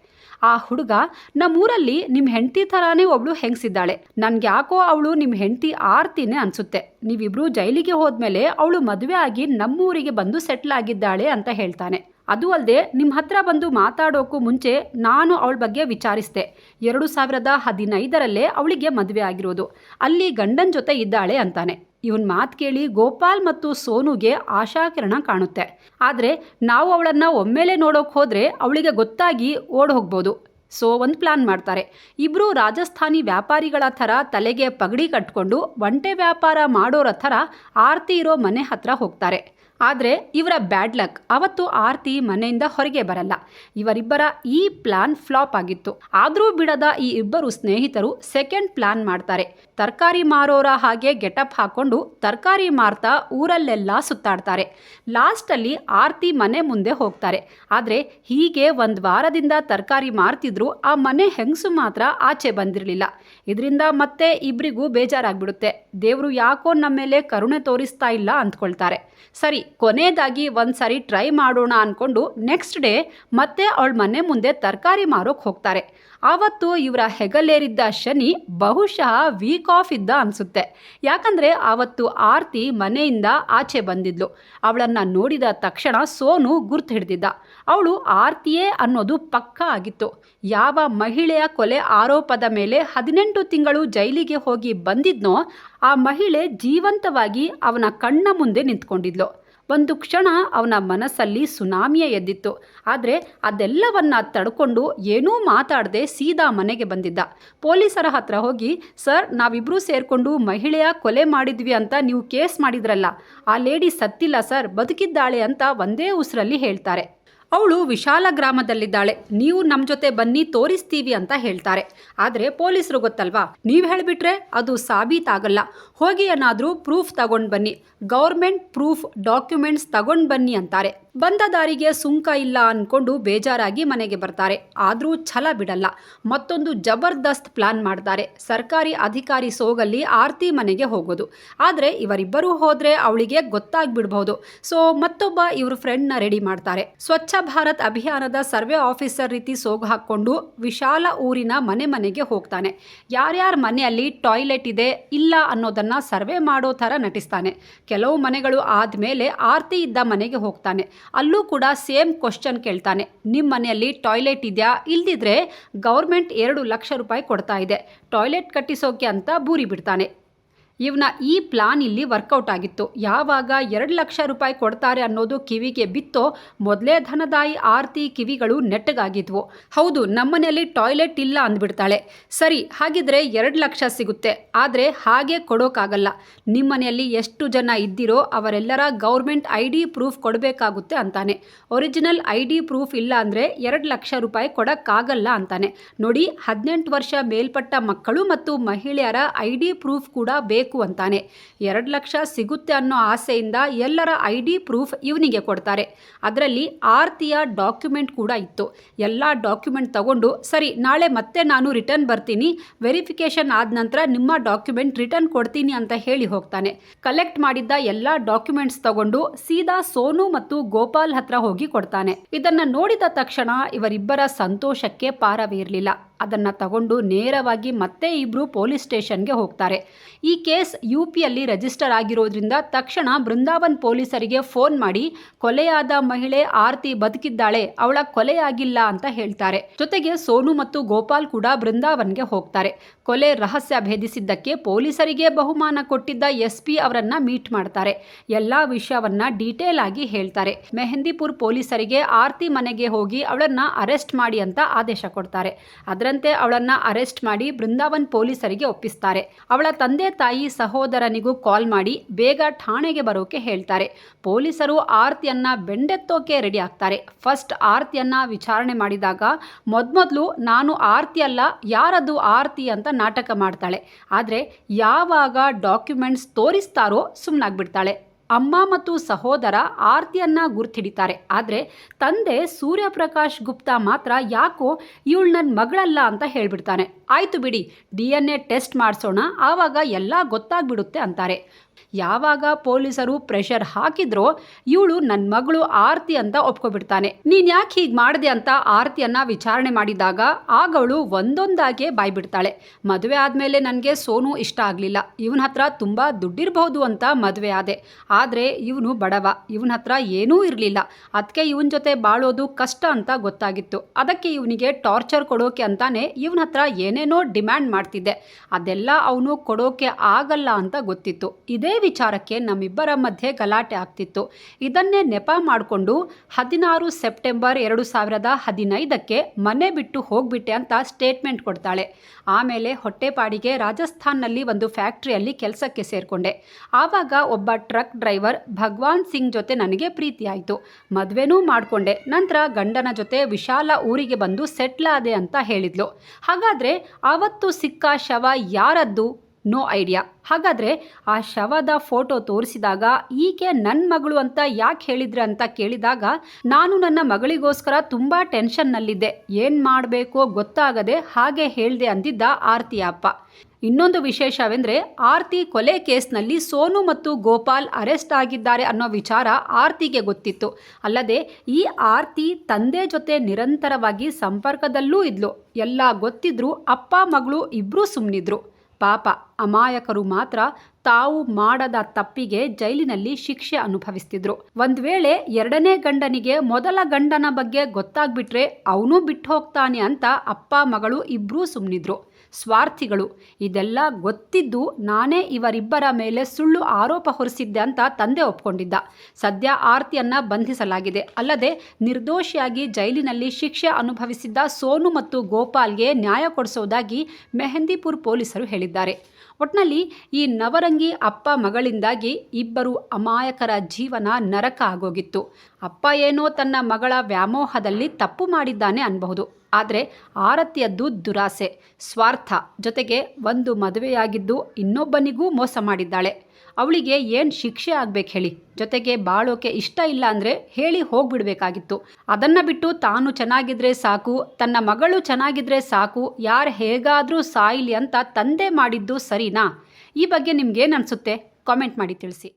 ಆ ಹುಡುಗ, ನಮ್ಮೂರಲ್ಲಿ ನಿಮ್ಮ ಹೆಂಡತಿ ಥರಾನೇ ಒಬ್ಳು ಹೆಂಗಸಿದ್ದಾಳೆ. ನನಗೆ ಯಾಕೋ ಅವಳು ನಿಮ್ಮ ಹೆಂಡತಿ ಆರ್ತಿನೇ ಅನಿಸುತ್ತೆ. ನೀವಿಬ್ರು ಜೈಲಿಗೆ ಹೋದ್ಮೇಲೆ ಅವಳು ಮದುವೆ ಆಗಿ ನಮ್ಮೂರಿಗೆ ಬಂದು ಸೆಟ್ಲ್ ಆಗಿದ್ದಾಳೆ ಅಂತ ಹೇಳ್ತಾನೆ. ಅದು ಅಲ್ಲದೆ ನಿಮ್ಮ ಹತ್ರ ಬಂದು ಮಾತಾಡೋಕ್ಕೂ ಮುಂಚೆ ನಾನು ಅವಳ ಬಗ್ಗೆ ವಿಚಾರಿಸಿದೆ. ಎರಡು ಸಾವಿರದ ಹದಿನೈದರಲ್ಲೇ ಅವಳಿಗೆ ಮದುವೆ ಆಗಿರೋದು. ಅಲ್ಲಿ ಗಂಡನ ಜೊತೆ ಇದ್ದಾಳೆ ಅಂತಾನೆ. ಇವನ್ ಮಾತು ಕೇಳಿ ಗೋಪಾಲ್ ಮತ್ತು ಸೋನುಗೆ ಆಶಾಕಿರಣ ಕಾಣುತ್ತೆ. ಆದರೆ ನಾವು ಅವಳನ್ನು ಒಮ್ಮೆಲೆ ನೋಡೋಕೆ ಹೋದರೆ ಅವಳಿಗೆ ಗೊತ್ತಾಗಿ ಓಡ್ ಹೋಗ್ಬೋದು. ಸೊ, ಒಂದು ಪ್ಲಾನ್ ಮಾಡ್ತಾರೆ. ಇಬ್ಬರು ರಾಜಸ್ಥಾನಿ ವ್ಯಾಪಾರಿಗಳ ಥರ ತಲೆಗೆ ಪಗಡಿ ಕಟ್ಕೊಂಡು ಒಂಟೆ ವ್ಯಾಪಾರ ಮಾಡೋರ ಥರ ಆರ್ತಿ ಇರೋ ಮನೆ ಹತ್ರ ಹೋಗ್ತಾರೆ. ಆದರೆ ಇವರ ಬ್ಯಾಡ್ ಲಕ್ ಅವತ್ತು ಆರ್ತಿ ಮನೆಯಿಂದ ಹೊರಗೆ ಬರಲ್ಲ. ಇವರಿಬ್ಬರ ಈ ಪ್ಲಾನ್ ಫ್ಲಾಪ್ ಆಗಿತ್ತು. ಆದರೂ ಬಿಡದ ಈ ಇಬ್ಬರು ಸ್ನೇಹಿತರು ಸೆಕೆಂಡ್ ಪ್ಲಾನ್ ಮಾಡ್ತಾರೆ. ತರಕಾರಿ ಮಾರೋರ ಹಾಗೆ ಗೆಟಪ್ ಹಾಕೊಂಡು ತರಕಾರಿ ಮಾರ್ತಾ ಊರಲ್ಲೆಲ್ಲ ಸುತ್ತಾಡ್ತಾರೆ. ಲಾಸ್ಟಲ್ಲಿ ಆರ್ತಿ ಮನೆ ಮುಂದೆ ಹೋಗ್ತಾರೆ. ಆದರೆ ಹೀಗೆ ಒಂದು ವಾರದಿಂದ ತರಕಾರಿ ಮಾರ್ತಿದ್ರು ಆ ಮನೆ ಹೆಂಗಸು ಮಾತ್ರ ಆಚೆ ಬಂದಿರಲಿಲ್ಲ. ಇದರಿಂದ ಮತ್ತೆ ಇಬ್ಬರಿಗೂ ಬೇಜಾರಾಗ್ಬಿಡುತ್ತೆ. ದೇವರು ಯಾಕೋ ನಮ್ಮ ಮೇಲೆ ಕರುಣೆ ತೋರಿಸ್ತಾ ಇಲ್ಲ ಅಂದ್ಕೊಳ್ತಾರೆ. ಸರಿ, ಕೊನೆಯದಾಗಿ ಒಂದು ಸಾರಿ ಟ್ರೈ ಮಾಡೋಣ ಅಂದ್ಕೊಂಡು ನೆಕ್ಸ್ಟ್ ಡೇ ಮತ್ತೆ ಅವಳ ಮನೆ ಮುಂದೆ ತರಕಾರಿ ಮಾರೋಕೆ ಹೋಗ್ತಾರೆ. ಆವತ್ತು ಇವರ ಹೆಗಲೇರಿದ್ದ ಶನಿ ಬಹುಶಃ ವೀಕ್ ಆಫ್ ಇದ್ದ ಅನಿಸುತ್ತೆ. ಯಾಕಂದರೆ ಆವತ್ತು ಆರ್ತಿ ಮನೆಯಿಂದ ಆಚೆ ಬಂದಿದ್ಲು. ಅವಳನ್ನು ನೋಡಿದ ತಕ್ಷಣ ಸೋನು ಗುರ್ತು ಹಿಡ್ದಿದ್ದ. ಅವಳು ಆರ್ತಿಯೇ ಅನ್ನೋದು ಪಕ್ಕ ಆಗಿತ್ತು. ಯಾವ ಮಹಿಳೆಯ ಕೊಲೆ ಆರೋಪದ ಮೇಲೆ ಹದಿನೆಂಟು ತಿಂಗಳು ಜೈಲಿಗೆ ಹೋಗಿ ಬಂದಿದ್ನೋ ಆ ಮಹಿಳೆ ಜೀವಂತವಾಗಿ ಅವನ ಕಣ್ಣ ಮುಂದೆ ನಿಂತ್ಕೊಂಡಿದ್ಲು. ಒಂದು ಕ್ಷಣ ಅವನ ಮನಸ್ಸಲ್ಲಿ ಸುನಾಮಿಯೇ ಎದ್ದಿತ್ತು. ಆದರೆ ಅದೆಲ್ಲವನ್ನ ತಡ್ಕೊಂಡು ಏನೂ ಮಾತಾಡದೆ ಸೀದಾ ಮನೆಗೆ ಬಂದಿದ್ದ. ಪೊಲೀಸರ ಹತ್ರ ಹೋಗಿ, ಸರ್ ನಾವಿಬ್ಬರೂ ಸೇರಿಕೊಂಡು ಮಹಿಳೆಯ ಕೊಲೆ ಮಾಡಿದ್ವಿ ಅಂತ ನೀವು ಕೇಸ್ ಮಾಡಿದ್ರಲ್ಲ. ಆ ಲೇಡಿ ಸತ್ತಿಲ್ಲ ಸರ್, ಬದುಕಿದ್ದಾಳೆ ಅಂತ ಒಂದೇ ಉಸಿರಲ್ಲಿ ಹೇಳ್ತಾರೆ. ಅವಳು ವಿಶಾಲ ಗ್ರಾಮದಲ್ಲಿದ್ದಾಳೆ. ನೀವು ನಮ್ಮ ಜೊತೆ ಬನ್ನಿ ತೋರಿಸ್ತೀವಿ ಅಂತ ಹೇಳ್ತಾರೆ. ಆದರೆ ಪೊಲೀಸರು ಗೊತ್ತಲ್ವಾ? ನೀವು ಹೇಳಿಬಿಟ್ರೆ ಅದು ಸಾಬೀತಾಗಲ್ಲ. ಹೋಗಿ ಏನಾದರೂ ಪ್ರೂಫ್ ತಗೊಂಡು ಬನ್ನಿ. ಗೌರ್ಮೆಂಟ್ ಪ್ರೂಫ್ ಡಾಕ್ಯುಮೆಂಟ್ಸ್ ತಗೊಂಡು ಬನ್ನಿ ಅಂತಾರೆ. ಬಂದ ದಾರಿಗೆ ಸುಂಕ ಇಲ್ಲ ಅಂದ್ಕೊಂಡು ಬೇಜಾರಾಗಿ ಮನೆಗೆ ಬರ್ತಾರೆ. ಆದರೂ ಛಲ ಬಿಡಲ್ಲ. ಮತ್ತೊಂದು ಜಬರ್ದಸ್ತ್ ಪ್ಲಾನ್ ಮಾಡ್ತಾರೆ. ಸರ್ಕಾರಿ ಅಧಿಕಾರಿ ಸೋಗಲ್ಲಿ ಆರ್ತಿ ಮನೆಗೆ ಹೋಗೋದು. ಆದರೆ ಇವರಿಬ್ಬರೂ ಹೋದರೆ ಅವಳಿಗೆ ಗೊತ್ತಾಗ್ಬಿಡ್ಬಹುದು ಸೊ, ಮತ್ತೊಬ್ಬ ಇವ್ರ ಫ್ರೆಂಡ್ನ ರೆಡಿ ಮಾಡ್ತಾರೆ. ಸ್ವಚ್ಛ ಭಾರತ್ ಅಭಿಯಾನದ ಸರ್ವೆ ಆಫೀಸರ್ ರೀತಿ ಸೋಗು ಹಾಕ್ಕೊಂಡು ವಿಶಾಲ ಊರಿನ ಮನೆ ಮನೆಗೆ ಹೋಗ್ತಾನೆ. ಯಾರ್ಯಾರ ಮನೆಯಲ್ಲಿ ಟಾಯ್ಲೆಟ್ ಇದೆ, ಇಲ್ಲ ಅನ್ನೋದನ್ನ ಸರ್ವೆ ಮಾಡೋ ಥರ ನಟಿಸ್ತಾನೆ. ಕೆಲವು ಮನೆಗಳು ಆದಮೇಲೆ ಆರ್ತಿ ಇದ್ದ ಮನೆಗೆ ಹೋಗ್ತಾನೆ. ಅಲ್ಲೂ ಕೂಡ ಸೇಮ್ ಕ್ವಶನ್ ಕೇಳ್ತಾನೆ. ನಿಮ್ಮ ಮನೆಯಲ್ಲಿ ಟಾಯ್ಲೆಟ್ ಇದೆಯಾ? ಇಲ್ದಿದ್ರೆ ಗೌರ್ಮೆಂಟ್ ಎರಡು ಲಕ್ಷ ರೂಪಾಯಿ ಕೊಡ್ತಾ ಇದೆ. ಟಾಯ್ಲೆಟ್ ಕಟ್ಟಿಸೋಕೆ ಅಂತ ಬೂರಿ ಬಿಡ್ತಾನೆ. ಇವನ ಈ ಪ್ಲಾನ್ ಇಲ್ಲಿ ವರ್ಕೌಟ್ ಆಗಿತ್ತು. ಯಾವಾಗ ಎರಡು ಲಕ್ಷ ರೂಪಾಯಿ ಕೊಡ್ತಾರೆ ಅನ್ನೋದು ಕಿವಿಗೆ ಬಿತ್ತೋ ಮೊದಲೇ ಧನದಾಯಿ ಆರತಿ ಕಿವಿಗಳು ನೆಟ್ಟಗಾಗಿದ್ವು. ಹೌದು ನಮ್ಮನೆಯಲ್ಲಿ ಟಾಯ್ಲೆಟ್ ಇಲ್ಲ ಅಂದ್ಬಿಡ್ತಾಳೆ. ಸರಿ, ಹಾಗಿದ್ರೆ ಎರಡು ಲಕ್ಷ ಸಿಗುತ್ತೆ. ಆದರೆ ಹಾಗೆ ಕೊಡೋಕ್ಕಾಗಲ್ಲ ನಿಮ್ಮನೆಯಲ್ಲಿ ಎಷ್ಟು ಜನ ಇದ್ದಿರೋ ಅವರೆಲ್ಲರ ಗೌರ್ಮೆಂಟ್ ಐ ಡಿ ಪ್ರೂಫ್ ಕೊಡಬೇಕಾಗುತ್ತೆ ಅಂತಾನೆ. ಒರಿಜಿನಲ್ ಐ ಡಿ ಪ್ರೂಫ್ ಇಲ್ಲ ಅಂದರೆ ಎರಡು ಲಕ್ಷ ರೂಪಾಯಿ ಕೊಡೋಕ್ಕಾಗಲ್ಲ ಅಂತಾನೆ. ನೋಡಿ, ಹದಿನೆಂಟು ವರ್ಷ ಮೇಲ್ಪಟ್ಟ ಮಕ್ಕಳು ಮತ್ತು ಮಹಿಳೆಯರ ಐ ಡಿ ಪ್ರೂಫ್ ಕೂಡ ಬೇಕು ಅಂತಾನೆ. ಎರಡು ಲಕ್ಷ ಸಿಗುತ್ತೆ ಅನ್ನೋ ಆಸೆಯಿಂದ ಎಲ್ಲರ ಐ ಡಿ ಪ್ರೂಫ್ ಇವನಿಗೆ ಕೊಡ್ತಾರೆ. ಅದರಲ್ಲಿ ಆರ್ತಿಯ ಡಾಕ್ಯುಮೆಂಟ್ ಕೂಡ ಇತ್ತು. ಎಲ್ಲ ಡಾಕ್ಯುಮೆಂಟ್ ತಗೊಂಡು, ಸರಿ, ನಾಳೆ ಮತ್ತೆ ನಾನು ರಿಟರ್ನ್ ಬರ್ತೀನಿ. ವೆರಿಫಿಕೇಷನ್ ಆದ ನಂತರ ನಿಮ್ಮ ಡಾಕ್ಯುಮೆಂಟ್ ರಿಟರ್ನ್ ಕೊಡ್ತೀನಿ ಅಂತ ಹೇಳಿ ಹೋಗ್ತಾನೆ. ಕಲೆಕ್ಟ್ ಮಾಡಿದ್ದ ಎಲ್ಲ ಡಾಕ್ಯುಮೆಂಟ್ಸ್ ತಗೊಂಡು ಸೀದಾ ಸೋನು ಮತ್ತು ಗೋಪಾಲ್ ಹತ್ರ ಹೋಗಿ ಕೊಡ್ತಾನೆ. ಇದನ್ನ ನೋಡಿದ ತಕ್ಷಣ ಇವರಿಬ್ಬರ ಸಂತೋಷಕ್ಕೆ ಪಾರವೇ ಇರಲಿಲ್ಲ. ಅದನ್ನು ತಗೊಂಡು ನೇರವಾಗಿ ಮತ್ತೆ ಇಬ್ಬರು ಪೊಲೀಸ್ ಸ್ಟೇಷನ್ಗೆ ಹೋಗ್ತಾರೆ. ಈ ಕೇಸ್ ಯು ಪಿಯಲ್ಲಿ ರಿಜಿಸ್ಟರ್ ಆಗಿರೋದ್ರಿಂದ ತಕ್ಷಣ ಬೃಂದಾವನ್ ಪೊಲೀಸರಿಗೆ ಫೋನ್ ಮಾಡಿ, ಕೊಲೆಯಾದ ಮಹಿಳೆ ಆರತಿ ಬದುಕಿದ್ದಾಳೆ, ಅವಳ ಕೊಲೆಯಾಗಿಲ್ಲ ಅಂತ ಹೇಳ್ತಾರೆ. ಜೊತೆಗೆ ಸೋನು ಮತ್ತು ಗೋಪಾಲ್ ಕೂಡ ಬೃಂದಾವನ್ಗೆ ಹೋಗ್ತಾರೆ. ಕೊಲೆ ರಹಸ್ಯ ಭೇದಿಸಿದ್ದಕ್ಕೆ ಪೊಲೀಸರಿಗೆ ಬಹುಮಾನ ಕೊಟ್ಟಿದ್ದ ಎಸ್ ಪಿ ಅವರನ್ನ ಮೀಟ್ ಮಾಡ್ತಾರೆ. ಎಲ್ಲಾ ವಿಷಯವನ್ನ ಡೀಟೇಲ್ ಆಗಿ ಹೇಳ್ತಾರೆ. ಮೆಹಂದಿಪುರ್ ಪೊಲೀಸರಿಗೆ ಆರತಿ ಮನೆಗೆ ಹೋಗಿ ಅವಳನ್ನ ಅರೆಸ್ಟ್ ಮಾಡಿ ಅಂತ ಆದೇಶ ಕೊಡ್ತಾರೆ. ಅದರಂತೆ ಅವಳನ್ನ ಅರೆಸ್ಟ್ ಮಾಡಿ ಬೃಂದಾವನ್ ಪೊಲೀಸರಿಗೆ ಒಪ್ಪಿಸ್ತಾರೆ. ಅವಳ ತಂದೆ ತಾಯಿ ಸಹೋದರನಿಗೂ ಕಾಲ್ ಮಾಡಿ ಬೇಗ ಠಾಣೆಗೆ ಬರೋಕೆ ಹೇಳ್ತಾರೆ. ಪೊಲೀಸರು ಆರತಿಯನ್ನು ಬೆಂಡೆತ್ತೋಕೆ ರೆಡಿ ಆಗ್ತಾರೆ. ಫಸ್ಟ್ ಆರತಿಯನ್ನು ವಿಚಾರಣೆ ಮಾಡಿದಾಗ ಮೊದಮೊದಲು ನಾನು ಆರತಿ ಅಲ್ಲ, ಯಾರದು ಆರತಿ ಅಂತ ನಾಟಕ ಮಾಡ್ತಾಳೆ. ಆದರೆ ಯಾವಾಗ ಡಾಕ್ಯುಮೆಂಟ್ಸ್ ತೋರಿಸ್ತಾರೋ ಸುಮ್ಮನಾಗ್ಬಿಡ್ತಾಳೆ ಅಮ್ಮ ಮತ್ತು ಸಹೋದರ ಆರ್ತಿಯನ್ನ ಗುರ್ತಿಡಿತಾರೆ. ಆದರೆ ತಂದೆ ಸೂರ್ಯಪ್ರಕಾಶ್ ಗುಪ್ತಾ ಮಾತ್ರ ಯಾಕೋ ಇವಳು ನನ್ನ ಮಗಳಲ್ಲ ಅಂತ ಹೇಳಿಬಿಡ್ತಾನೆ. ಆಯಿತು ಬಿಡಿ, ಡಿ ಎನ್ ಎ ಟೆಸ್ಟ್ ಮಾಡಿಸೋಣ, ಆವಾಗ ಎಲ್ಲ ಗೊತ್ತಾಗ್ಬಿಡುತ್ತೆ ಅಂತಾರೆ. ಯಾವಾಗ ಪೊಲೀಸರು ಪ್ರೆಷರ್ ಹಾಕಿದ್ರೋ ಇವಳು ನನ್ನ ಮಗಳು ಆರತಿ ಅಂತ ಒಪ್ಕೊಬಿಡ್ತಾನೆ. ನೀನ್ ಯಾಕೆ ಹೀಗೆ ಮಾಡಿದೆ ಅಂತ ಆರ್ತಿಯನ್ನ ವಿಚಾರಣೆ ಮಾಡಿದಾಗ ಆಗವಳು ಒಂದೊಂದಾಗೆ ಬಾಯ್ಬಿಡ್ತಾಳೆ. ಮದುವೆ ಆದಮೇಲೆ ನನಗೆ ಸೋನು ಇಷ್ಟ ಆಗಲಿಲ್ಲ. ಇವನ ಹತ್ರ ತುಂಬ ದುಡ್ಡಿರಬಹುದು ಅಂತ ಮದುವೆ ಆದೆ. ಆದರೆ ಇವನು ಬಡವ. ಇವನ ಹತ್ರ ಏನೂ ಇರಲಿಲ್ಲ. ಅದಕ್ಕೆ ಇವನ ಜೊತೆ ಬಾಳೋದು ಕಷ್ಟ ಅಂತ ಗೊತ್ತಾಗಿತ್ತು. ಅದಕ್ಕೆ ಇವನಿಗೆ ಟಾರ್ಚರ್ ಕೊಡೋಕೆ ಅಂತಾನೆ ಇವನ ಹತ್ರ ಏನೇನೋ ಡಿಮ್ಯಾಂಡ್ ಮಾಡ್ತಿದ್ದೆ. ಅದೆಲ್ಲ ಅವನು ಕೊಡೋಕೆ ಆಗಲ್ಲ ಅಂತ ಗೊತ್ತಿತ್ತು. ವಿಚಾರಕ್ಕೆ ನಮ್ಮಿಬ್ಬರ ಮಧ್ಯೆ ಗಲಾಟೆ ಆಗ್ತಿತ್ತು. ಇದನ್ನೇ ನೆಪ ಮಾಡಿಕೊಂಡು ಹದಿನಾರು ಸೆಪ್ಟೆಂಬರ್ ಎರಡು ಸಾವಿರದ ಹದಿನೈದಕ್ಕೆ ಮನೆ ಬಿಟ್ಟು ಹೋಗ್ಬಿಟ್ಟೆ ಅಂತ ಸ್ಟೇಟ್ಮೆಂಟ್ ಕೊಡ್ತಾಳೆ. ಆಮೇಲೆ ಹೊಟ್ಟೆಪಾಡಿಗೆ ರಾಜಸ್ಥಾನ್ನಲ್ಲಿ ಒಂದು ಫ್ಯಾಕ್ಟ್ರಿಯಲ್ಲಿ ಕೆಲಸಕ್ಕೆ ಸೇರಿಕೊಂಡೆ. ಆವಾಗ ಒಬ್ಬ ಟ್ರಕ್ ಡ್ರೈವರ್ ಭಗವಾನ್ ಸಿಂಗ್ ಜೊತೆ ನನಗೆ ಪ್ರೀತಿಯಾಯಿತು. ಮದುವೆನೂ ಮಾಡಿಕೊಂಡೆ. ನಂತರ ಗಂಡನ ಜೊತೆ ವಿಶಾಲ ಊರಿಗೆ ಬಂದು ಸೆಟ್ಲಾದೆ ಅಂತ ಹೇಳಿದ್ಲು. ಹಾಗಾದರೆ ಆವತ್ತು ಸಿಕ್ಕ ಶವ ಯಾರದ್ದು? No idea. ಹಾಗಾದರೆ ಆ ಶವದ ಫೋಟೋ ತೋರಿಸಿದಾಗ ಈಕೆ ನನ್ನ ಮಗಳು ಅಂತ ಯಾಕೆ ಹೇಳಿದ್ರೆ ಅಂತ ಕೇಳಿದಾಗ ನಾನು ನನ್ನ ಮಗಳಿಗೋಸ್ಕರ ತುಂಬ ಟೆನ್ಷನ್ನಲ್ಲಿದ್ದೆ ಏನು ಮಾಡಬೇಕೋ ಗೊತ್ತಾಗದೆ ಹಾಗೆ ಹೇಳಿದೆ ಅಂದಿದ್ದ ಆರ್ತಿ ಅಪ್ಪ. ಇನ್ನೊಂದು ವಿಶೇಷವೆಂದರೆ ಆರ್ತಿ ಕೊಲೆ ಕೇಸ್ನಲ್ಲಿ ಸೋನು ಮತ್ತು ಗೋಪಾಲ್ ಅರೆಸ್ಟ್ ಆಗಿದ್ದಾರೆ ಅನ್ನೋ ವಿಚಾರ ಆರ್ತಿಗೆ ಗೊತ್ತಿತ್ತು. ಅಲ್ಲದೆ ಈ ಆರ್ತಿ ತಂದೆ ಜೊತೆ ನಿರಂತರವಾಗಿ ಸಂಪರ್ಕದಲ್ಲೂ ಇದ್ಲು. ಎಲ್ಲ ಗೊತ್ತಿದ್ರು ಅಪ್ಪ ಮಗಳು ಇಬ್ಬರೂ ಸುಮ್ಮನಿದ್ರು ಪಾಪ ಅಮಾಯಕರು ಮಾತ್ರ ತಾವು ಮಾಡದ ತಪ್ಪಿಗೆ ಜೈಲಿನಲ್ಲಿ ಶಿಕ್ಷೆ ಅನುಭವಿಸ್ತಿದ್ರು. ಒಂದ್ ವೇಳೆ ಎರಡನೇ ಗಂಡನಿಗೆ ಮೊದಲ ಗಂಡನ ಬಗ್ಗೆ ಗೊತ್ತಾಗ್ಬಿಟ್ರೆ ಅವನು ಬಿಟ್ಟು ಹೋಗ್ತಾನೆ ಅಂತ ಅಪ್ಪ ಮಗಳು ಇಬ್ರೂ ಸುಮ್ಮನಿದ್ರು ಸ್ವಾರ್ಥಿಗಳು. ಇದೆಲ್ಲ ಗೊತ್ತಿದ್ದು ನಾನೇ ಇವರಿಬ್ಬರ ಮೇಲೆ ಸುಳ್ಳು ಆರೋಪ ಹೊರಿಸಿದ್ದೆ ಅಂತ ತಂದೆ ಒಪ್ಕೊಂಡಿದ್ದ. ಸದ್ಯ ಆರ್ತಿಯನ್ನ ಬಂಧಿಸಲಾಗಿದೆ. ಅಲ್ಲದೆ ನಿರ್ದೋಷಿಯಾಗಿ ಜೈಲಿನಲ್ಲಿ ಶಿಕ್ಷೆ ಅನುಭವಿಸಿದ್ದ ಸೋನು ಮತ್ತು ಗೋಪಾಲ್ಗೆ ನ್ಯಾಯ ಕೊಡಿಸೋದಾಗಿ ಮೆಹಂದಿಪುರ್ ಪೊಲೀಸರು ಹೇಳಿದ್ದಾರೆ. ಒಟ್ನಲ್ಲಿ ಈ ನವರಂಗಿ ಅಪ್ಪ ಮಗಳಿಂದಾಗಿ ಇಬ್ಬರು ಅಮಾಯಕರ ಜೀವನ ನರಕ ಆಗೋಗಿತ್ತು. ಅಪ್ಪ ಏನೋ ತನ್ನ ಮಗಳ ವ್ಯಾಮೋಹದಲ್ಲಿ ತಪ್ಪು ಮಾಡಿದ್ದಾನೆ ಅನ್ಬಹುದು. ಆದರೆ ಆರತಿಯದ್ದು ದುರಾಸೆ. ಸ್ವಾರ್ಥ ಜೊತೆಗೆ ಒಂದು ಮದುವೆಯಾಗಿದ್ದು ಇನ್ನೊಬ್ಬನಿಗೂ ಮೋಸ ಮಾಡಿದ್ದಾಳೆ. ಅವಳಿಗೆ ಏನು ಶಿಕ್ಷೆ ಆಗ್ಬೇಕು ಹೇಳಿ. ಜೊತೆಗೆ ಬಾಳೋಕೆ ಇಷ್ಟ ಇಲ್ಲ ಅಂದರೆ ಹೇಳಿ ಹೋಗ್ಬಿಡ್ಬೇಕಾಗಿತ್ತು. ಅದನ್ನು ಬಿಟ್ಟು ತಾನು ಚೆನ್ನಾಗಿದ್ರೆ ಸಾಕು, ತನ್ನ ಮಗಳು ಚೆನ್ನಾಗಿದ್ರೆ ಸಾಕು, ಯಾರು ಹೇಗಾದರೂ ಸಾಯಿಲಿ ಅಂತ ತಂದೆ ಮಾಡಿದ್ದು ಸರಿನಾ? ಈ ಬಗ್ಗೆ ನಿಮ್ಗೇನು ಅನಿಸುತ್ತೆ? ಕಾಮೆಂಟ್ ಮಾಡಿ ತಿಳಿಸಿ.